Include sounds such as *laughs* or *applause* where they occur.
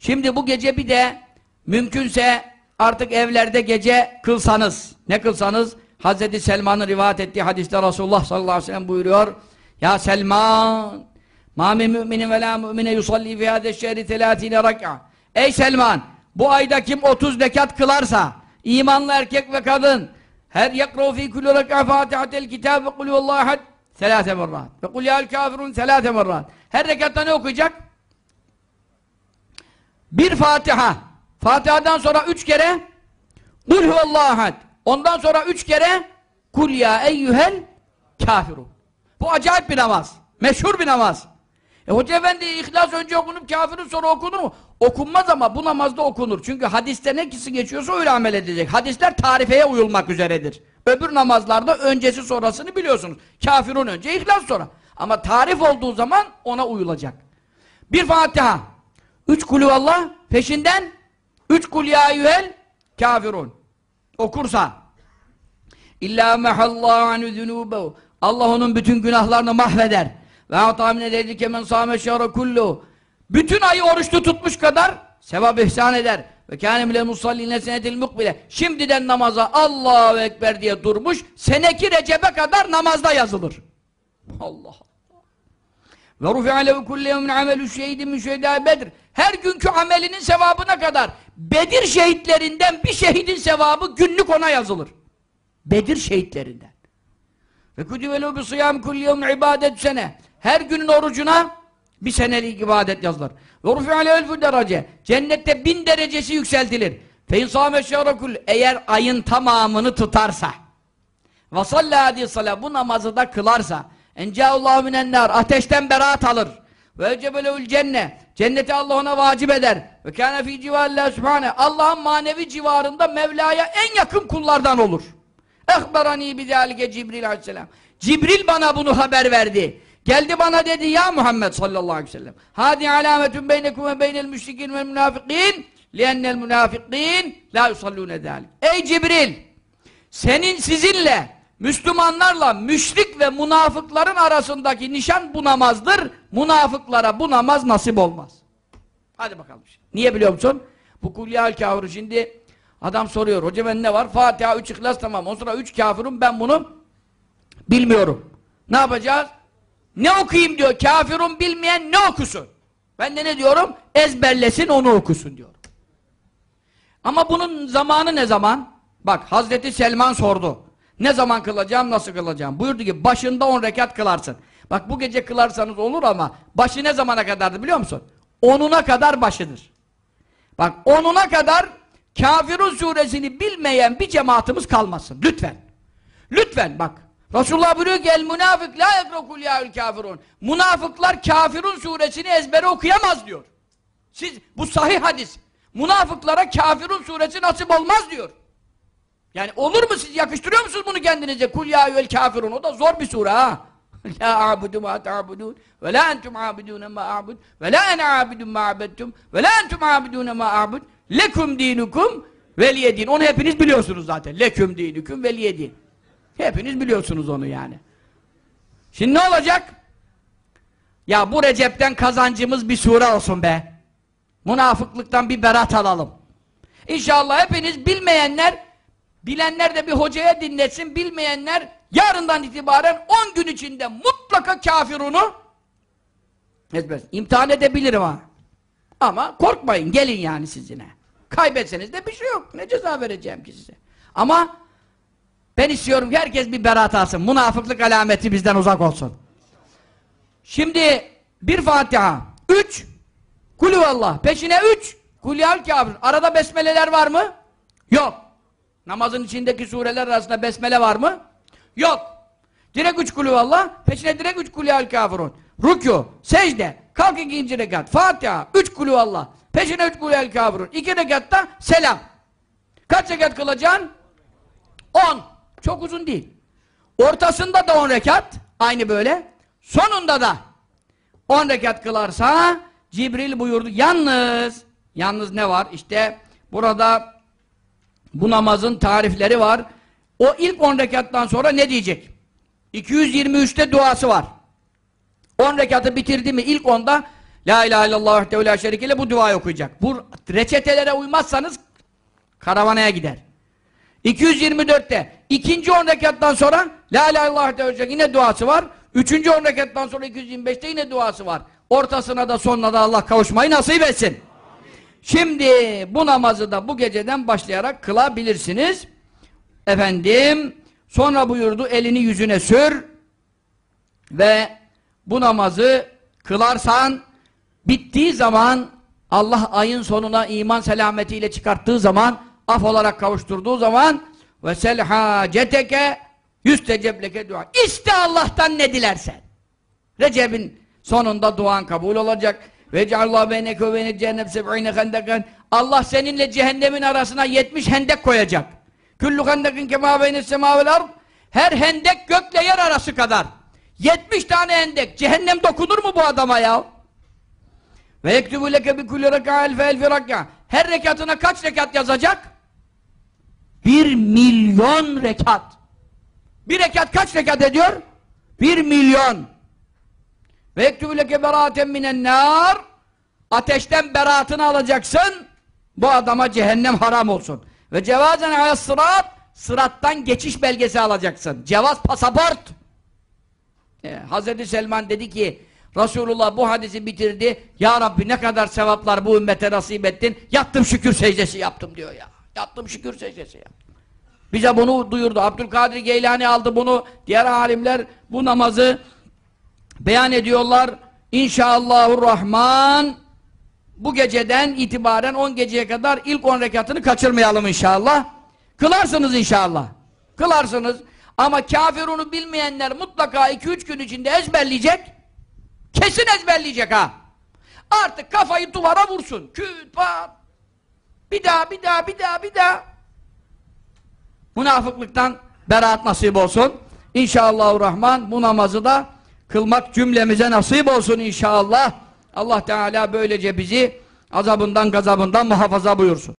Şimdi bu gece bir de mümkünse artık evlerde gece kılsanız. Ne kılsanız? Hazreti Selman'ın rivayet ettiği hadiste Resulullah sallallahu aleyhi ve sellem buyuruyor. Ya Selman ma min müminin ve la mümine yusalli fi hâde şehri telâtine rak'a. Ey Selman! Bu ayda kim 30 rekat kılarsa imanlı erkek ve kadın her yakra'u fi kulli rak'a fatihatel kitab ve kulü vallahi had selâse merrat ve kul. Her rekatta ne okuyacak? Bir Fatiha. Fatiha'dan sonra üç kere Kul huvallahu ahad. Ondan sonra üç kere Kul ya eyyühel kafirun. Bu acayip bir namaz. Meşhur bir namaz. E Hoca Efendi İhlas önce okunup kafirin sonra okunur mu? Okunmaz ama bu namazda okunur. Çünkü hadiste ne kisi geçiyorsa öyle amel edecek. Hadisler tarifeye uyulmak üzeredir. Öbür namazlarda öncesi sonrasını biliyorsunuz. Kafirun önce, İhlas sonra. Ama tarif olduğu zaman ona uyulacak. Bir Fatiha. Üç kulüvallah peşinden üç kul ya eyyühel kafirun. Okursa İlla mehallahu anü zünûbehu Allah onun bütün günahlarını mahveder. Ve atamine dedike men sâme şehre kullu Bütün ayı oruçlu tutmuş kadar sevap ihsan eder. Ve kâne bile musalline senetil mukbile Şimdiden namaza Allahu Ekber diye durmuş seneki Recep'e kadar namazda yazılır. Allah ve rufi'a lehu kulli yevmin amelü şehidin min Bedir. Her günkü amelinin sevabına kadar Bedir şehitlerinden bir şehidin sevabı günlük ona yazılır. Bedir şehitlerinden. Ve lehu bi sıyam kulli yevmin ibadet sene. Her günün orucuna bir senelik ibadet yazılır. Ve rufi'a lehu derece. Cennette bin derecesi yükseltilir. Fe insâme şehrekul. Eğer ayın tamamını tutarsa ve sallâ bu namazı da kılarsa Encâullâhu minennâr ateşten beraat alır. Ve ecebelehül cenne cenneti Allah ona vacip eder. Ve kâne fî civâlillâhi subhâne Allah'ın manevi civarında Mevla'ya en yakın kullardan olur. Ehberani bidâlike Cibril aleyhisselam. Cibril bana bunu haber verdi. Geldi bana dedi ya Muhammed sallallahu aleyhi ve sellem. Hadi alametun beynekum ve beynel müşrikin ve münafıkîn liennel münafıkîn la yusallûne dâlik. Ey Cibril! Senin sizinle Müslümanlarla müşrik ve münafıkların arasındaki nişan bu namazdır. Münafıklara bu namaz nasip olmaz. Hadi bakalım. Niye biliyor musun? Bu kulyal kafir şimdi adam soruyor. Hoca ben ne var? Fatiha 3 ihlas tamam. O sonra 3 kafirim ben bunu bilmiyorum. Ne yapacağız? Ne okuyayım diyor. Kafirun bilmeyen ne okusun? Ben de ne diyorum? Ezberlesin onu okusun diyorum. Ama bunun zamanı ne zaman? Bak Hazreti Selman sordu. Ne zaman kılacağım, nasıl kılacağım? Buyurdu ki başında 10 rekat kılarsın. Bak bu gece kılarsanız olur ama başı ne zamana kadardı biliyor musun? Onuna kadar başıdır. Bak onuna kadar Kafirun suresini bilmeyen bir cemaatimiz kalmasın. Lütfen. Lütfen bak. Resulullah buyuruyor ki el münafık la yekrakul yâül kafirun. Münafıklar Kafirun suresini ezbere okuyamaz diyor. Siz bu sahih hadis. Münafıklara Kafirun suresi nasip olmaz diyor. Yani olur mu siz yakıştırıyor musunuz bunu kendinize? Kul ya eyyuhel kafirun. O da zor bir sure ha. *laughs* La a'budu ma ta'budun ve la entum a'budun ma a'bud ve la ene a'budun ma a'bettum ve la entum a'budun ma a'bud lekum dinukum veliyedin. Onu hepiniz biliyorsunuz zaten. Leküm dinukum veliyedin. Hepiniz biliyorsunuz onu yani. Şimdi ne olacak? Ya bu Recep'ten kazancımız bir sure olsun be. Münafıklıktan bir berat alalım. İnşallah hepiniz bilmeyenler Bilenler de bir hocaya dinletsin, bilmeyenler yarından itibaren 10 gün içinde mutlaka kafirunu ezber. İmtihan edebilirim ha. Ama korkmayın, gelin yani sizine. Kaybetseniz de bir şey yok. Ne ceza vereceğim ki size. Ama ben istiyorum ki herkes bir berat alsın. Münafıklık alameti bizden uzak olsun. Şimdi bir Fatiha, üç Kulüvallah, peşine üç Kulyal kafir. Arada besmeleler var mı? Yok. Namazın içindeki sureler arasında besmele var mı? Yok. Direkt üç kulü valla, peşine direkt üç kulü al kafirun. Rükû, secde, kalk ikinci rekat, Fatiha, üç kulü valla, peşine üç kulü al kafirun. İki rekatta selam. Kaç rekat kılacaksın? On. Çok uzun değil. Ortasında da on rekat, aynı böyle. Sonunda da on rekat kılarsa Cibril buyurdu. Yalnız, yalnız ne var? İşte burada bu namazın tarifleri var. O ilk 10 rekattan sonra ne diyecek? 223'te duası var. 10 rekatı bitirdi mi ilk onda La ilahe illallah vahdehu la şerike bu duayı okuyacak. Bu reçetelere uymazsanız karavanaya gider. 224'te ikinci 10 rekattan sonra La ilahe illallah şerike yine duası var. Üçüncü 10 rekattan sonra 225'te yine duası var. Ortasına da sonuna da Allah kavuşmayı nasip etsin. Şimdi bu namazı da bu geceden başlayarak kılabilirsiniz. Efendim sonra buyurdu elini yüzüne sür ve bu namazı kılarsan bittiği zaman Allah ayın sonuna iman selametiyle çıkarttığı zaman af olarak kavuşturduğu zaman ve sel haceteke yüstecebleke dua. İşte Allah'tan ne dilersen. Recep'in sonunda duan kabul olacak. Ve ceallahu beyneke ve cehennem seb'ine hendeken. Allah seninle cehennemin arasına 70 hendek koyacak. Küllü hendekin kema beyne sema vel ard. Her hendek gökle yer arası kadar. 70 tane hendek. Cehennem dokunur mu bu adama ya? Ve yektubu leke bi kulli reka elfe elfi rakka. Her rekatına kaç rekat yazacak? Bir milyon rekat. Bir rekat kaç rekat ediyor? Bir milyon. Ve yektubu leke beraaten minen nar. Ateşten beraatını alacaksın. Bu adama cehennem haram olsun. Ve cevazen ala sırat. Sırattan geçiş belgesi alacaksın. Cevaz pasaport. Ee, Hazreti Selman dedi ki Resulullah bu hadisi bitirdi. Ya Rabbi ne kadar sevaplar bu ümmete nasip ettin. Yattım şükür secdesi yaptım diyor ya. Yattım şükür secdesi yaptım. Bize bunu duyurdu. Abdülkadir Geylani aldı bunu. Diğer alimler bu namazı beyan ediyorlar. İnşallahurrahman bu geceden itibaren 10 geceye kadar ilk 10 rekatını kaçırmayalım inşallah. Kılarsınız inşallah. Kılarsınız. Ama kafirunu bilmeyenler mutlaka 2-3 gün içinde ezberleyecek. Kesin ezberleyecek ha. Artık kafayı duvara vursun. Küt pat. Bir daha, bir daha, bir daha, bir daha. Münafıklıktan beraat nasip olsun. İnşallahurrahman bu namazı da kılmak cümlemize nasip olsun inşallah. Allah Teala böylece bizi azabından gazabından muhafaza buyursun.